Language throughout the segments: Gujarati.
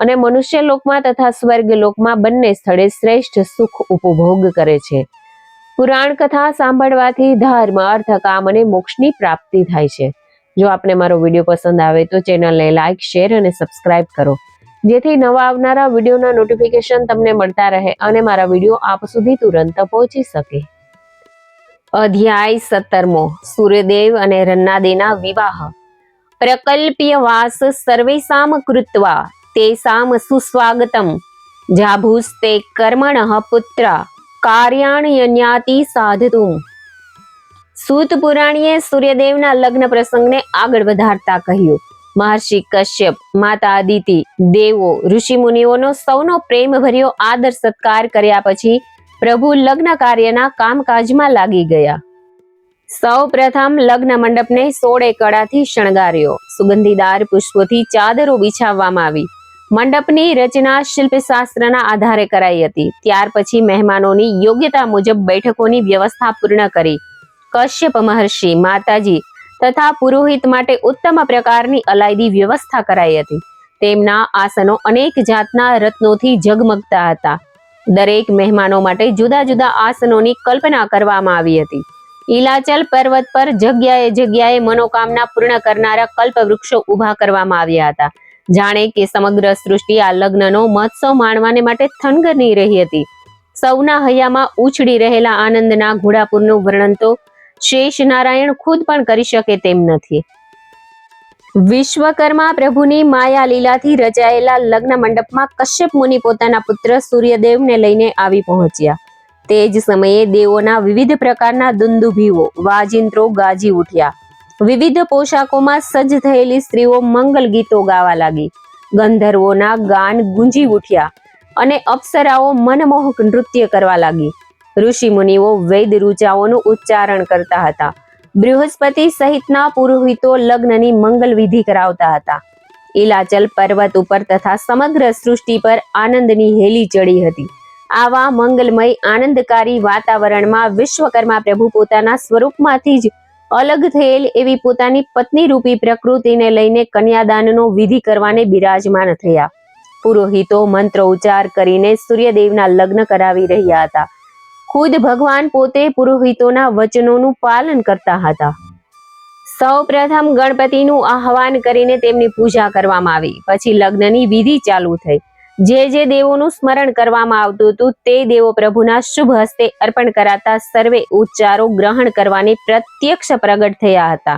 અને મનુષ્ય લોકમાં તથા સ્વર્ગ લોકમાં બંને સ્થળે શ્રેષ્ઠ સુખ ઉપભોગ કરે છે. પુરાણ કથા સાંભળવાથી ધર્મ અર્થ કામ અને મોક્ષની પ્રાપ્તિ થાય છે. જો આપને મારો વીડિયો પસંદ આવે તો ચેનલને લાઇક શેર અને સબસ્ક્રાઇબ કરો. જેથી નવા આવનારા વિડીયોના નોટિફિકેશન તમને મળતા રહે અને મારા વીડિયો આપ સુધી તુરંત પહોંચી શકે. અધ્યાય સત્તરમો, સૂર્યદેવ અને રન્નાદેના વિવાહ. પ્રકલ્પ્ય વાસ સર્વેસામ કૃત્વા. તેસામ સુસ્વાગતમ જાભુસ્તે કર્મણ પુત્ર કાર્યાણ્યન્યાતિ સાધતું સૂત પુરાણીએ સૂર્યદેવના લગ્ન પ્રસંગને આગળ વધારતા કહ્યું મહર્ષિ કશ્યપ માતા અદિતિ દેવો ઋષિ મુનિઓનો સૌનો પ્રેમભર્યો આદર સત્કાર કર્યા પછી પ્રભુ લગ્ન કાર્યના કામકાજમાં લાગી ગયા સૌ પ્રથમ લગ્ન મંડપને સોળે કળાથી શણગાર્યો સુગંધીદાર પુષ્પોથી ચાદરો બિછાવવામાં આવી મંડપની રચના શિલ્પશાસ્ત્રના આધારે કરાઈ હતી. ત્યાર પછી મહેમાનોની યોગ્યતા મુજબ બેઠકોની વ્યવસ્થા પૂર્ણ કરી. કશ્યપ મહર્ષિ, માતાજી તથા પુરોહિત માટે ઉત્તમ પ્રકારની અલાયદી વ્યવસ્થા કરાઈ હતી. તેમના આસનો અનેક જાતના રત્નોથી ઝગમગતા હતા. દરેક મહેમાનો માટે જુદા જુદા આસનોની કલ્પના કરવામાં આવી હતી. ઈલાચલ પર્વત પર જગ્યાએ જગ્યાએ મનોકામના પૂર્ણ કરનારા કલ્પ વૃક્ષો ઊભા કરવામાં આવ્યા હતા. જાણે કે સમગ્ર સૃષ્ટિ આ લગ્નનો મહોત્સવ માણવાને માટે થનગની રહી હતી. સૌના હૈયામાં ઉછળી રહેલા આનંદના ઘોડાપુરનું વર્ણન તો શેષ નારાયણ ખુદ પણ કરી શકે તેમ નથી. વિશ્વકર્મા પ્રભુની માયા લીલાથી રચાયેલા લગ્ન મંડપમાં કશ્યપ મુનિ પોતાના પુત્ર સૂર્યદેવને લઈને આવી પહોંચ્યા. તે જ સમયે દેવોના વિવિધ પ્રકારના દુંદુભીઓ, વાજિંત્રો ગાજી ઉઠ્યા. વિવિધ પોશાકોમાં સજ્જ થયેલી સ્ત્રીઓ મંગલ ગીતો ગાવા લાગી. ગંધર્વોના ગાન ગુંજી ઉઠ્યા અને અપ્સરાઓ મનમોહક નૃત્ય કરવા લાગી. ઋષિ મુનિઓ વૈદ રૂચાઓનું ઉચ્ચારણ કરતા હતા. બૃહસ્પતિ સહિતના પુરોહિતો લગ્નની મંગલ વિધિ કરાવતા હતા. ઇલાચલ પર્વત ઉપર તથા સમગ્ર સૃષ્ટિ પર આનંદની હેલી ચડી હતી. આવા મંગલમય, આનંદકારી વાતાવરણમાં વિશ્વકર્મા પ્રભુ પોતાના સ્વરૂપમાંથી જ અલગ થયેલ એવી પોતાની પત્ની રૂપી પ્રકૃતિને લઈને કન્યાદાનનો વિધિ કરવાને બિરાજમાન થયા. પુરોહિતો મંત્ર ઉચ્ચાર કરીને સૂર્યદેવના લગ્ન કરાવી રહ્યા હતા. ખુદ ભગવાન પોતે પુરોહિતોના વચનોનું પાલન કરતા હતા. સૌ પ્રથમ ગણપતિનું આહવાન કરીને તેમની પૂજા કરવામાં આવી. પછી લગ્નની વિધિ ચાલુ થઈ. જે જે દેવોનું સ્મરણ કરવામાં આવતું હતું, તે દેવો પ્રભુના શુભ હસ્તે અર્પણ કરાતા સર્વે ઉચ્ચારો ગ્રહણ કરવાની પ્રત્યક્ષ પ્રગટ થયા હતા.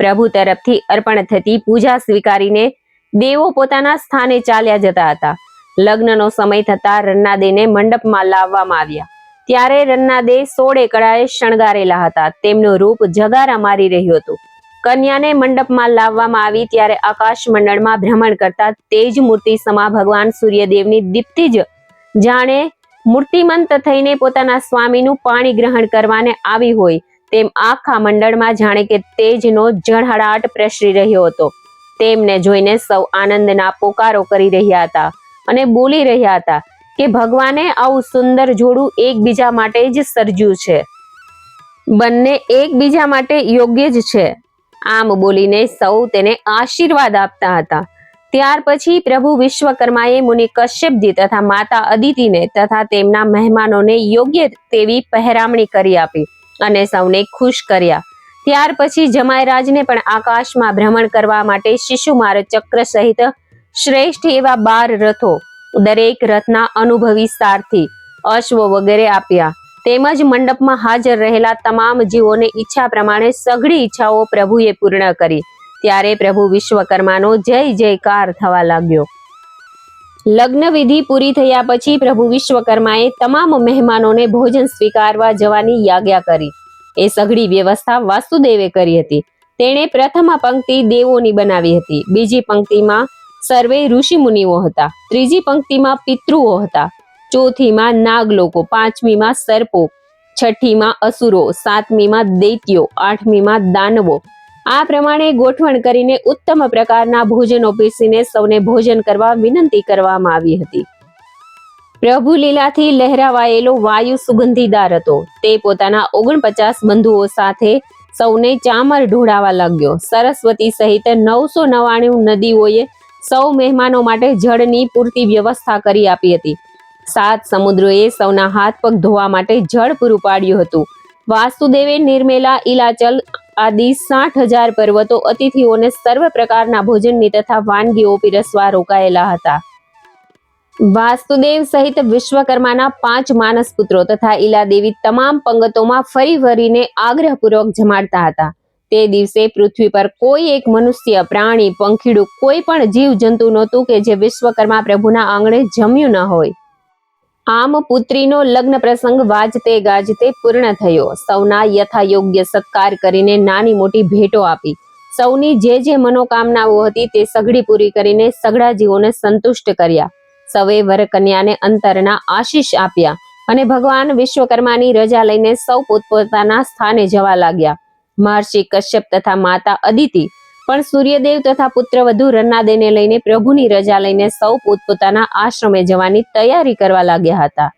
પ્રભુ તરફથી અર્પણ થતી પૂજા સ્વીકારીને દેવો પોતાના સ્થાને ચાલ્યા જતા હતા. લગ્નનો સમય થતા રન્નાદેને મંડપમાં લાવવામાં આવ્યા. ત્યારે રન્નાદે સોળે કળાએ શણગારેલા હતા. તેમનું રૂપ જગારા મારી રહ્યું હતું. કન્યાને મંડપમાં લાવવામાં આવી ત્યારે આકાશ મંડળમાં ભ્રમણ કરતા તેજ મૂર્તિ સમા ભગવાન સૂર્યદેવની દીપ્તિ જ જાણે મૂર્તિમંત થઈને પોતાના સ્વામીનું પાણી ગ્રહણ કરવાને આવી હોય તેમ આખા મંડળમાં જાણે કે તેજનો જળહળાટ પ્રસરી રહ્યો હતો. તેમને જોઈને સૌ આનંદના પોકારો કરી રહ્યા હતા અને બોલી રહ્યા હતા કે ભગવાને આવું સુંદર જોડું એકબીજા માટે જ સર્જ્યું છે. બંને એકબીજા માટે યોગ્ય જ છે. આમ બોલીને સૌ તેને આશીર્વાદ આપતા હતા. ત્યાર પછી પ્રભુ વિશ્વકર્માએ મુનિ કશ્યપજી તથા માતા અદિતિને તથા તેમના મહેમાનોને યોગ્ય તેવી પહેરામણી કરી આપી અને સૌને ખુશ કર્યા. ત્યાર પછી જમાયરાજને પણ આકાશમાં ભ્રમણ કરવા માટે શિશુમાર ચક્ર સહિત શ્રેષ્ઠ એવા બાર રથો દરેક રથના અનુભવી સારથી અશ્વ વગેરે આપ્યા. તેમજ મંડપમાં હાજર રહેલા તમામ જીવોને ઈચ્છા પ્રમાણે સઘળી ઈચ્છાઓ પ્રભુએ પૂર્ણ કરી. ત્યારે પ્રભુ વિશ્વકર્માનો જય જયકાર થવા લાગ્યો. લગ્ન વિધિ પૂરી થયા પછી પ્રભુ વિશ્વકર્માએ તમામ મહેમાનોને ભોજન સ્વીકારવા જવાની યાજ્ઞા કરી. એ સઘળી વ્યવસ્થા વાસુદેવે કરી હતી. તેણે પ્રથમ પંક્તિ દેવોની બનાવી હતી. બીજી પંક્તિમાં સર્વે ઋષિ મુનિઓ હતા. ત્રીજી પંક્તિમાં પિતૃઓ હતા. ચોથીમાં નાગલોકો, પાંચમીમાં સર્પો, છઠ્ઠીમાં અસુરો, સાતમીમાં દૈત્યો, આઠમીમાં દાનવો. આ પ્રમાણે ગોઠવણ કરીને ઉત્તમ પ્રકારના ભોજનો પીસીને સૌને ભોજન કરવા વિનંતી કરવામાં આવી હતી. પ્રભુ લીલાથી લહેરાવાયેલો વાયુ સુગંધીદાર હતો. તે પોતાના ઓગણપચાસ બંધુઓ સાથે સૌને ચામર ઢોળાવા લાગ્યો. સરસ્વતી સહિત નવસો નવાણું નદીઓએ સૌ મહેમાનો માટે જળની પૂરતી વ્યવસ્થા કરી આપી હતી. સાત સમુદ્રોએ સૌના હાથ પગ ધોવા માટે જળ પૂરું પાડ્યું હતું. વાસુદેવે, નિર્મેલા ઇલાચલ આદિ સાઠ હજાર પર્વતો અતિથિઓને સર્વ પ્રકારના ભોજનની તથા વાનગીઓ પીરસવા રોકાયેલા હતા. વાસુદેવ સહિત વિશ્વકર્માના પાંચ માનસ પુત્રો તથા ઈલાદેવી તમામ પંગતોમાં ફરી ફરીને આગ્રહપૂર્વક જમાડતા હતા. તે દિવસે પૃથ્વી પર કોઈ એક મનુષ્ય, પ્રાણી, પંખીડું, કોઈ પણ જીવ જંતુ નહોતું કે જે વિશ્વકર્મા પ્રભુના આંગણે જમ્યું ન હોય. આમ પુત્રીનો લગ્ન પ્રસંગ વાજતે ગાજતે પૂર્ણ થયો. સૌના યથાયોગ્ય સત્કાર કરીને નાની મોટી ભેટો આપી. સૌની જે જે મનોકામનાઓ હતી તે સઘળી પૂરી કરીને સઘળા જીવોને સંતુષ્ટ કર્યા. સૌએ વરકન્યાને અંતરના આશીષ આપ્યા અને ભગવાન વિશ્વકર્માની રજા લઈને સૌ પોતપોતાના સ્થાને જવા લાગ્યા. મહર્ષિ કશ્યપ તથા માતા અદિતિ પણ સૂર્યદેવ તથા પુત્ર વધુ રન્નાદેને લઈને પ્રભુની રજા લઈને સૌ પોતપોતાના આશ્રમે જવાની તૈયારી કરવા લાગ્યા હતા.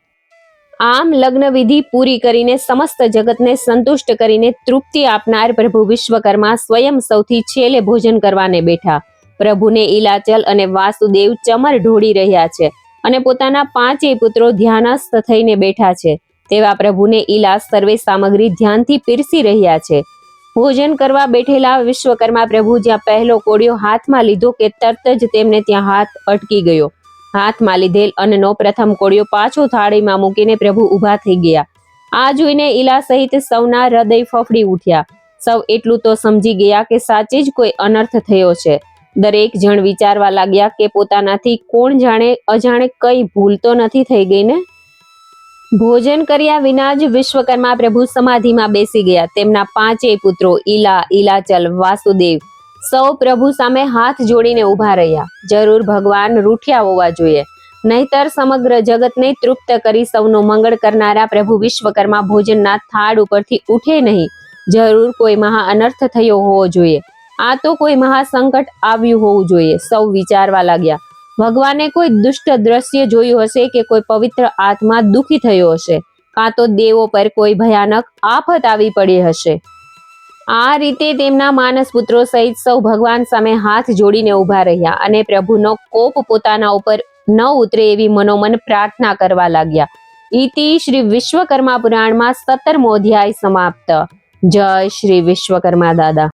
આમ લગ્ન વિધિ પૂરી કરીને સમસ્ત જગતને સંતુષ્ટ કરીને તૃપ્તિ આપનાર પ્રભુ વિશ્વકર્મા સ્વયં સૌથી છેલ્લે ભોજન કરવાને બેઠા. પ્રભુને ઈલાચલ અને વાસુદેવ ચમર ઢોળી રહ્યા છે અને પોતાના પાંચેય પુત્રો ધ્યાનસ્થ થઈને બેઠા છે. તેવા પ્રભુને ઈલા સર્વે સામગ્રી ધ્યાનથી પીરસી રહ્યા છે. ભોજન કરવા બેઠેલા વિશ્વકર્મા પ્રભુ જ્યાં પહેલો કોળિયો હાથમાં લીધો કે તરત જ તેમને ત્યાં હાથ અટકી ગયો. હાથમાં લીધેલ અન્નનો પ્રથમ કોળિયો પાછો થાળીમાં મૂકીને પ્રભુ ઊભા થઈ ગયા. આ જોઈને ઈલા સહિત સૌના હૃદય ફફડી ઉઠ્યા. સૌ એટલું તો સમજી ગયા કે સાચે જ કોઈ અનર્થ થયો છે. દરેક જણ વિચારવા લાગ્યા કે પોતાનાથી કોણ જાણે અજાણે કઈ ભૂલ તો નથી થઈ ગઈ ને? ભોજન કર્યા વિના જ વિશ્વકર્મા પ્રભુ સમાધિમાં બેસી ગયા. તેમના પાંચેય પુત્રો ઈલા, ઈલાચલ, વાસુદેવ સૌ પ્રભુ સામે હાથ જોડીને ઊભા રહ્યા. જરૂર ભગવાન રૂઠ્યા હોવા જોઈએ. નહીતર સમગ્ર જગતને તૃપ્ત કરી સૌનો મંગળ કરનારા પ્રભુ વિશ્વકર્મા ભોજનના થાળ ઉપરથી ઉઠે નહીં. જરૂર કોઈ મહા અનર્થ થયો હોવો જોઈએ. આ તો કોઈ મહાસંકટ આવ્યું હોવું જોઈએ. સૌ વિચારવા લાગ્યા. ભગવાને કોઈ દુષ્ટ દ્રશ્ય જોયું હશે કે કોઈ પવિત્ર આત્મા દુખી થયો હશે? કાં તો દેવો પર કોઈ ભયાનક આફત આવી પડી હશે? આ રીતે તેમના માનસ પુત્રો સહિત સૌ ભગવાન સામે હાથ જોડીને ઊભા રહ્યા અને પ્રભુનો કોપ પોતાના ઉપર ન ઉતરે એવી મનોમન પ્રાર્થના કરવા લાગ્યા. ઇતિ શ્રી વિશ્વકર્મા પુરાણમાં સત્તરમો અધ્યાય સમાપ્ત. જય શ્રી વિશ્વકર્મા દાદા.